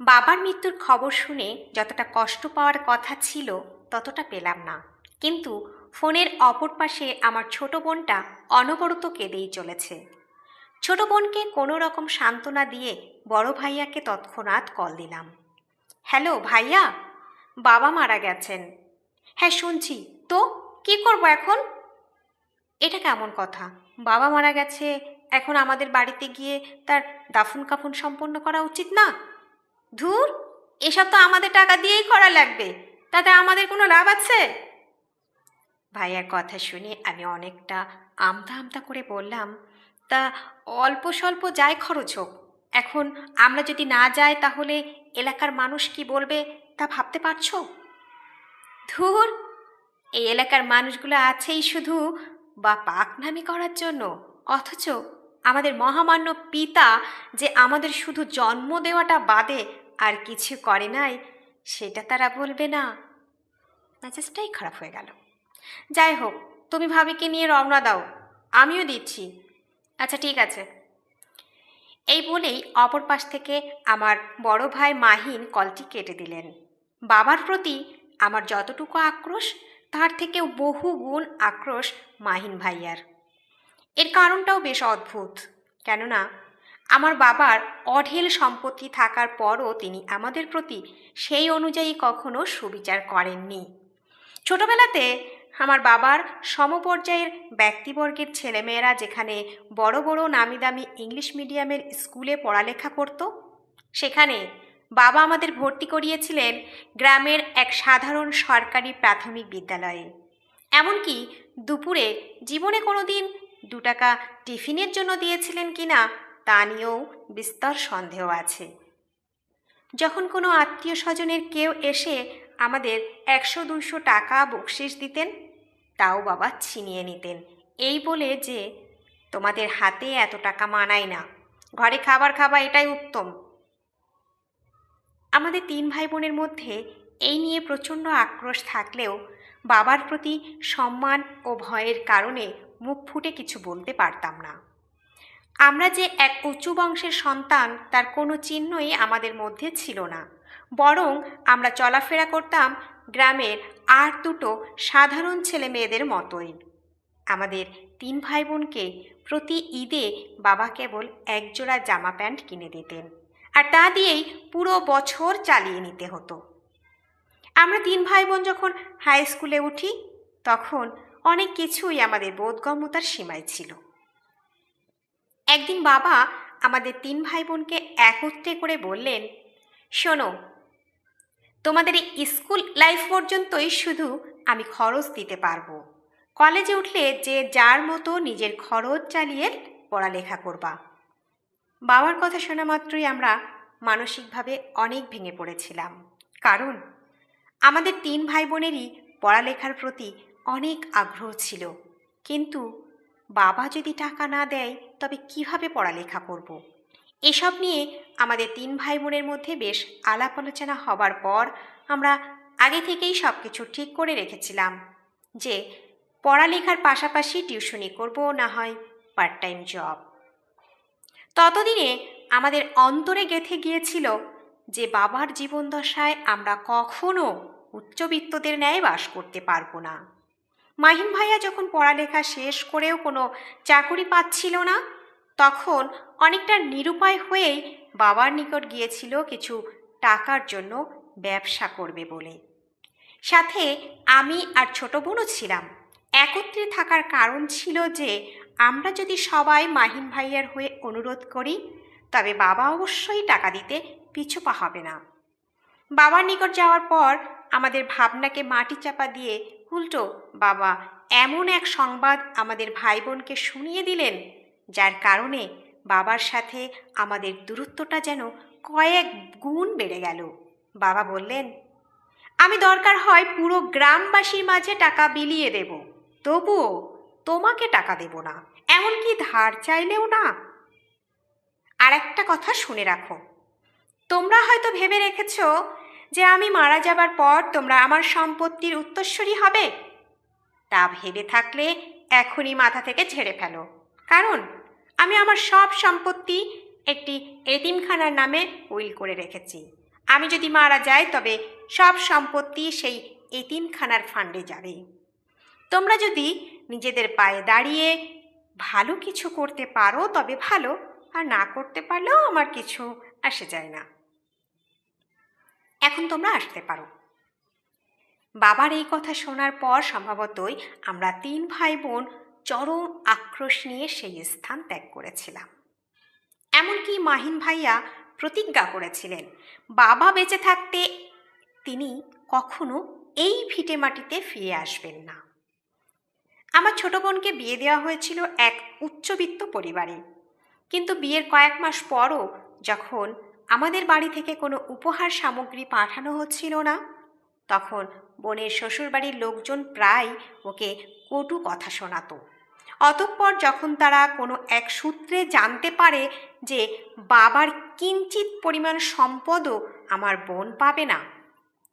বাবার মৃত্যুর খবর শুনে যতটা কষ্ট পাওয়ার কথা ছিল, ততটা পেলাম না। কিন্তু ফোনের অপর পাশে আমার ছোট বোনটা অনবরত কেঁদেই চলেছে। ছোট বোনকে কোনো রকম সান্ত্বনা দিয়ে বড় ভাইয়াকে তৎক্ষণাৎ কল দিলাম। হ্যালো, ভাইয়া? বাবা মারা গেছেন। হ্যাঁ শুনছি। তো, কি করব এখন? এটা কেমন কথা? বাবা মারা গেছে, এখন আমাদের বাড়িতে গিয়ে তার দাফন কাফন সম্পন্ন করা উচিত না? ধুর, এসব তো আমাদের টাকা দিয়েই করা লাগবে, তাতে আমাদের কোনো লাভ আছে? ভাইয়ার কথা শুনে আমি অনেকটা আমতা আমতা করে বললাম, তা অল্প স্বল্প যায় খরচ হোক, এখন আমরা যদি না যাই তাহলে এলাকার মানুষ কি বলবে তা ভাবতে পারছ? ধুর, এই এলাকার মানুষগুলো আছেই শুধু বা পাকনামি করার জন্য, অথচ আমাদের মহামান্য পিতা যে আমাদের শুধু জন্ম দেওয়াটা বাদে আর কিছু করে নাই, সেটা তারা বলবে না। মেজাজটাই খারাপ হয়ে গেল। যাই হোক, তুমি ভাবিকে নিয়ে রওনা দাও, আমিও দিচ্ছি। আচ্ছা ঠিক আছে। এই বলেই অপর পাশ থেকে আমার বড় ভাই মাহিন কলটি কেটে দিলেন। বাবার প্রতি আমার যতটুকু আক্রোশ, তার থেকেও বহু গুণ আক্রোশ মাহিন ভাইয়ার। এর কারণটাও বেশ অদ্ভুত, কেননা আমার বাবার অঢেল সম্পত্তি থাকার পরও তিনি আমাদের প্রতি সেই অনুযায়ী কখনো সুবিচার করেননি। ছোটবেলাতে আমার বাবার সমপর্যায়ের ব্যক্তিবর্গের ছেলেমেয়েরা যেখানে বড় বড় নামি দামি ইংলিশ মিডিয়ামের স্কুলে পড়ালেখা করত, সেখানে বাবা আমাদের ভর্তি করিয়েছিলেন গ্রামের এক সাধারণ সরকারি প্রাথমিক বিদ্যালয়ে। এমনকি দুপুরে জীবনে কোনো দিন দু টাকা টিফিনের জন্য দিয়েছিলেন কিনা তা নিয়েও বিস্তর সন্দেহ আছে। যখন কোনো আত্মীয় স্বজনের কেউ এসে আমাদের একশো দুশো টাকা বকশিস দিতেন, তাও বাবা ছিনিয়ে নিতেন। এই বলে যে, তোমাদের হাতে এত টাকা মানায় না। ঘরে খাবার খাবা, এটাই উত্তম। আমাদের তিন ভাই বোনের মধ্যে এই নিয়ে প্রচণ্ড আক্রোশ থাকলেও বাবার প্রতি সম্মান ও ভয়ের কারণে মুখ ফুটে কিছু বলতে পারতাম না। আমরা যে এক উঁচু বংশের সন্তান, তার কোনো চিহ্নই আমাদের মধ্যে ছিল না। বরং আমরা চলাফেরা করতাম গ্রামের আর দুটো সাধারণ ছেলে মেয়েদের মতোই। আমাদের তিন ভাই বোনকে প্রতি ঈদে বাবা কেবল একজোড়া জামা প্যান্ট কিনে দিতেন, আর তা দিয়েই পুরো বছর চালিয়ে নিতে হতো। আমরা তিন ভাই বোন যখন হাই স্কুলে উঠি, তখন অনেক কিছুই আমাদের বোধগম্যতার সীমায় ছিল। একদিন বাবা আমাদের তিন ভাই বোনকে একত্রে করে বললেন, শোনো, তোমাদের এই স্কুল লাইফ পর্যন্তই শুধু আমি খরচ দিতে পারব। কলেজে উঠলে যে যার মতো নিজের খরচ চালিয়ে পড়ালেখা করবা। বাবার কথা শোনা মাত্রই আমরা মানসিকভাবে অনেক ভেঙে পড়েছিলাম। কারণ আমাদের তিন ভাই বোনেরই পড়ালেখার প্রতি অনেক আগ্রহ ছিল। কিন্তু বাবা যদি টাকা না দেয়, তবে কীভাবে পড়ালেখা করব। এসব নিয়ে আমাদের তিন ভাই বোনের মধ্যে বেশ আলাপ আলোচনা হবার পর আমরা আগে থেকেই সব কিছু ঠিক করে রেখেছিলাম যে পড়ালেখার পাশাপাশি টিউশনি করব, না হয় পার্ট টাইম জব ততদিনে আমাদের অন্তরে গেথে গিয়েছিল যে বাবার জীবন জীবনদশায় আমরা কখনো উচ্চবিত্তদের ন্যায় বাস করতে পারব না মাহিন ভাইয়া যখন পড়ালেখা শেষ করেও কোনো চাকুরি পাচ্ছিল না, তখন অনেকটা নিরুপায় হয়েই বাবার নিকট গিয়েছিল কিছু টাকার জন্য ব্যবসা করবে বলে। সাথে আমি আর ছোট বোনও ছিলাম। একত্রে থাকার কারণ ছিল যে, আমরা যদি সবাই মাহিন ভাইয়ার হয়ে অনুরোধ করি, তবে বাবা অবশ্যই টাকা দিতে পিছুপা হবে না। বাবার নিকট যাওয়ার পর আমাদের ভাবনাকে মাটি চাপা দিয়ে উল্টো, বাবা, এমন এক সংবাদ আমাদের ভাই বোনকে শুনিয়ে দিলেন, যার কারণে বাবার সাথে আমাদের দূরত্বটা যেন কয়েক গুণ বেড়ে গেল। বাবা বললেন, আমি দরকার হয় পুরো গ্রামবাসীর মাঝে টাকা বিলিয়ে দেব। তবুও তোমাকে টাকা দেব না, এমনকি ধার চাইলেও না। আর একটা কথা শুনে রাখো, তোমরা হয়তো ভেবে রেখেছ যে আমি মারা যাবার পর তোমরা আমার সম্পত্তির উত্তরস্বরী হবে? তা ভেবে থাকলে এখনই মাথা থেকে ঝেড়ে ফেলো। কারণ আমি আমার সব সম্পত্তি একটি এতিমখানার নামে উইল করে রেখেছি। আমি যদি মারা যাই, তবে সব সম্পত্তি সেই এতিমখানার ফান্ডে যাবে। তোমরা যদি নিজেদের পায়ে দাঁড়িয়ে ভালো কিছু করতে পারো, তবে ভালো, আর না করতে পারলেও আমার কিছু আসে যায় না। এখন তোমরা আসতে পারো। বাবার এই কথা শোনার পর সম্ভবতই আমরা তিন ভাই বোন চরম আক্রোশ নিয়ে সেই স্থান ত্যাগ করেছিলাম। এমনকি মাহিন ভাইয়া প্রতিজ্ঞা করেছিলেন, বাবা বেঁচে থাকতে তিনি কখনো এই ভিটে মাটিতে ফিরে আসবেন না। আমার ছোট বোনকে বিয়ে দেওয়া হয়েছিল এক উচ্চবিত্ত পরিবারে। কিন্তু বিয়ের কয়েক মাস পরও যখন আমাদের বাড়ি থেকে কোনো উপহার সামগ্রী পাঠানো হচ্ছিল না। তখন বোনের শ্বশুরবাড়ির লোকজন প্রায় ওকে কটু কথা শোনাতো। অতঃপর যখন তারা কোনো এক সূত্রে জানতে পারে যে বাবার কিঞ্চিত পরিমাণ সম্পদও আমার বোন পাবে না,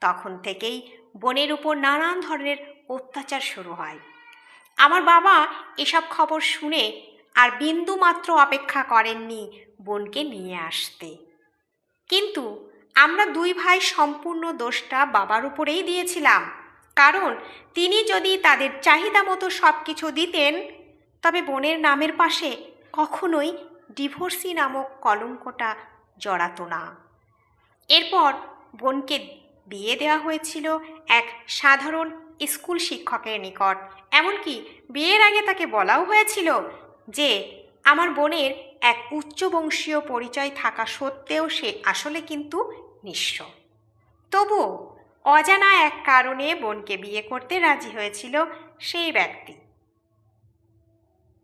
তখন থেকেই বোনের উপর নানান ধরনের অত্যাচার শুরু হয়। আমার বাবা এসব খবর শুনে আর বিন্দু মাত্র অপেক্ষা করেননি বোনকে নিয়ে আসতে। কিন্তু আমরা দুই ভাই সম্পূর্ণ দোষটা বাবার উপরেই দিয়েছিলাম। কারণ তিনি যদি তাদের চাহিদা মতো সব কিছু দিতেন, তবে বোনের নামের পাশে কখনোই ডিভোর্সি নামক কলঙ্কটা জড়াতো না। এরপর বোনকে বিয়ে দেওয়া হয়েছিল এক সাধারণ স্কুল শিক্ষকের নিকট। এমনকি বিয়ের আগে তাকে বলাও হয়েছিল যে, আমার বোনের এক উচ্চবংশীয় পরিচয় থাকা সত্ত্বেও সে আসলে কিন্তু নিঃস্ব। তবুও অজানা এক কারণে বোনকে বিয়ে করতে রাজি হয়েছিল সেই ব্যক্তি।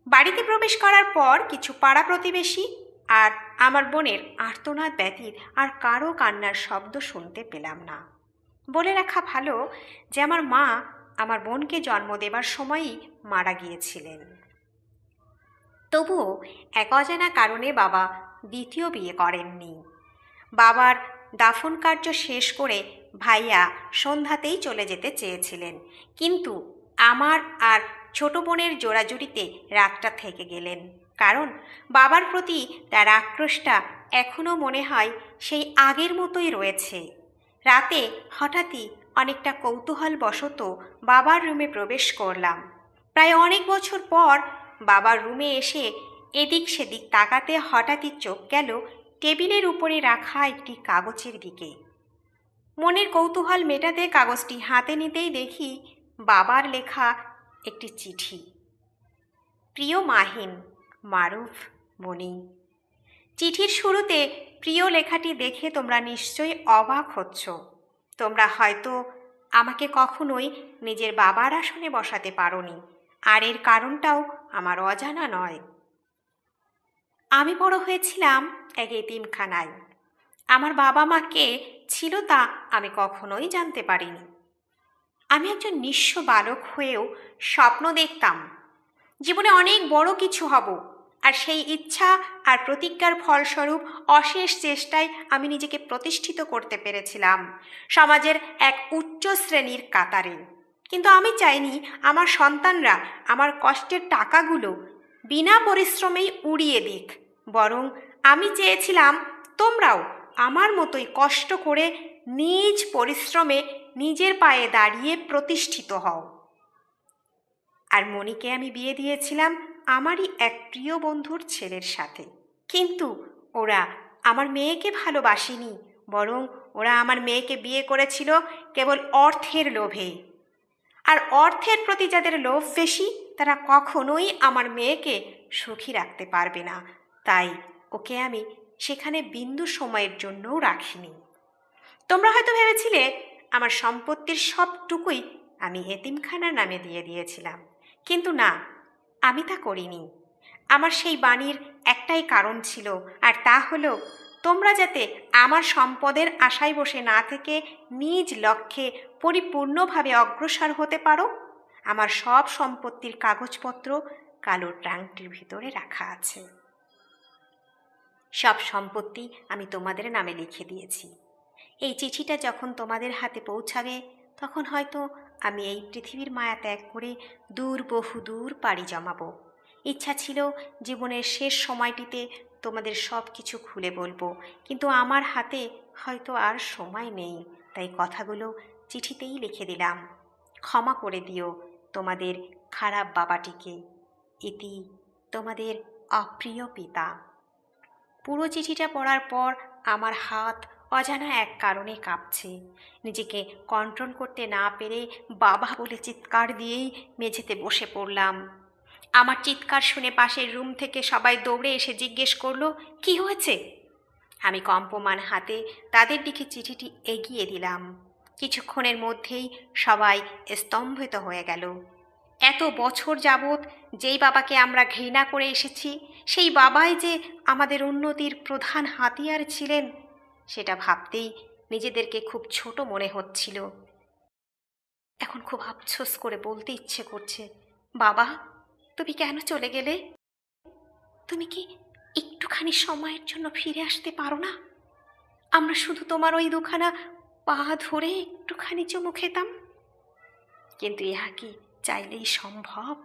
বাড়িতে প্রবেশ করার পর কিছু পাড়া প্রতিবেশী আর আমার বোনের আর্তনাদ ব্যতীত আর কারও কান্নার শব্দ শুনতে পেলাম না। বলে রাখা ভালো যে আমার মা আমার বোনকে জন্ম দেবার সময়ই মারা গিয়েছিলেন। তবুও এক অজানা কারণে বাবা দ্বিতীয় বিয়ে করেননি। বাবার দাফন কার্য শেষ করে ভাইয়া সন্ধ্যাতেই চলে যেতে চেয়েছিলেন। কিন্তু আমার আর ছোট বোনের জোড়াজুড়িতে রাতটা থেকে গেলেন। কারণ বাবার প্রতি তার আক্রোশটা এখনও মনে হয় সেই আগের মতোই রয়েছে। রাতে হঠাৎই অনেকটা কৌতূহল বশত বাবার রুমে প্রবেশ করলাম। প্রায় অনেক বছর পর বাবার রুমে এসে এদিক সেদিক তাকাতে হঠাৎই চোখ গেল টেবিলের উপরে রাখা একটি কাগজের দিকে। মনের কৌতূহল মেটাতে কাগজটি হাতে নিতেই দেখি বাবার লেখা একটি চিঠি। প্রিয় মাহিন মারুফ মনি চিঠির শুরুতে, প্রিয় লেখাটি দেখে তোমরা নিশ্চয়ই অবাক হচ্ছ। তোমরা হয়তো আমাকে কখনোই নিজের বাবার আসনে বসাতে পারোনি। আর এর কারণটাও আমার অজানা নয়। আমি বড় হয়েছিলাম এক এতিমখানায়। আমার বাবা মা কে ছিল তা আমি কখনোই জানতে পারিনি। আমি একজন নিঃস্ব বালক হয়েও স্বপ্ন দেখতাম, জীবনে অনেক বড় কিছু হব, আর সেই ইচ্ছা আর প্রতিজ্ঞার ফলস্বরূপ অশেষ চেষ্টায় আমি নিজেকে প্রতিষ্ঠিত করতে পেরেছিলাম, সমাজের এক উচ্চ শ্রেণির কাতারে। কিন্তু আমি চাইনি আমার সন্তানরা আমার কষ্টের টাকাগুলো বিনা পরিশ্রমেই উড়িয়ে দিক। বরং আমি চেয়েছিলাম তোমরাও আমার মতোই কষ্ট করে নিজ পরিশ্রমে নিজের পায়ে দাঁড়িয়ে প্রতিষ্ঠিত হও। আর মণিকে আমি বিয়ে দিয়েছিলাম আমারই এক প্রিয় বন্ধুর ছেলের সাথে। কিন্তু ওরা আমার মেয়েকে ভালোবাসেনি, বরং ওরা আমার মেয়েকে বিয়ে করেছিল কেবল অর্থের লোভে। আর অর্থের প্রতি যাদের লোভ বেশি, তারা কখনোই আমার মেয়েকে সুখী রাখতে পারবে না। তাই ওকে আমি সেখানে বিন্দু সময়ের জন্যও রাখিনি। তোমরা হয়তো ভেবেছিলে, আমার সম্পত্তির সবটুকুই আমি এতিমখানার নামে দিয়ে দিয়েছিলাম। কিন্তু না, আমি তা করিনি। আমার সেই বাণীর একটাই কারণ ছিল, আর তা হলো, তোমরা যাতে আমার সম্পদের আশায় বসে না থেকে নিজ লক্ষ্যে পরিপূর্ণভাবে অগ্রসর হতে পারো। আমার সব সম্পত্তির কাগজপত্র কালো ট্রাঙ্কটির ভিতরে রাখা আছে। সব সম্পত্তি আমি তোমাদের নামে লিখে দিয়েছি। এই চিঠিটা যখন তোমাদের হাতে পৌঁছাবে, তখন হয়তো আমি এই পৃথিবীর মায়া ত্যাগ করে দূর বহু দূর পাড়ি জমাবো। ইচ্ছা ছিল জীবনের শেষ সময়টিতে তোমাদের সব কিছু খুলে বলব, কিন্তু আমার হাতে হয়তো আর সময় নেই, তাই কথাগুলো চিঠিতেই লিখে দিলাম, ক্ষমা করে দিও তোমাদের খারাপ বাবাটিকে। ইতি তোমাদের অপ্রিয় পিতা। পুরো চিঠিটা পড়ার পর আমার হাত অজানা এক কারণে কাঁপছে। নিজেকে কন্ট্রোল করতে না পেরে বাবা বলে চিৎকার দিয়েই মেঝেতে বসে পড়লাম। আমার চিৎকার শুনে পাশের রুম থেকে সবাই দৌড়ে এসে জিজ্ঞেস করল, কি হয়েছে? আমি কম্পমান হাতে তাদের দিকে চিঠিটি এগিয়ে দিলাম। কিছুক্ষণের মধ্যেই সবাই স্তম্ভিত হয়ে গেল। এত বছর যাবৎ যেই বাবাকে আমরা ঘৃণা করে এসেছি, সেই বাবাই যে আমাদের উন্নতির প্রধান হাতিয়ার ছিলেন, সেটা ভাবতেই নিজেদেরকে খুব ছোট মনে হচ্ছিল। এখন খুব আফসোস করে বলতে ইচ্ছে করছে, বাবা, তুমি কেন চলে গেলে? তুমি কি একটুখানি সময়ের জন্য ফিরে আসতে পারো না? আমরা শুধু তোমার ওই দুখানা পা ধরে একটুখানি চুমু খেতাম। কিন্তু ইহা কি চাইলেই সম্ভব?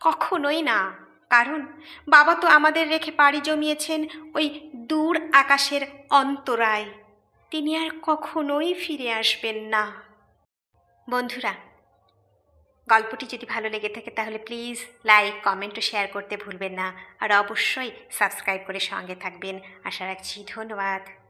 কখনোই না। কারণ বাবা তো আমাদের রেখে পাড়ি জমিয়েছেন ওই দূর আকাশের অন্তরায়। তিনি আর কখনোই ফিরে আসবেন না। বন্ধুরা, গল্পটি যদি ভালো লেগে থাকে তাহলে প্লিজ লাইক, কমেন্ট ও শেয়ার করতে ভুলবেন না। আর অবশ্যই সাবস্ক্রাইব করে সঙ্গে থাকবেন। আশা রাখছি ধন্যবাদ।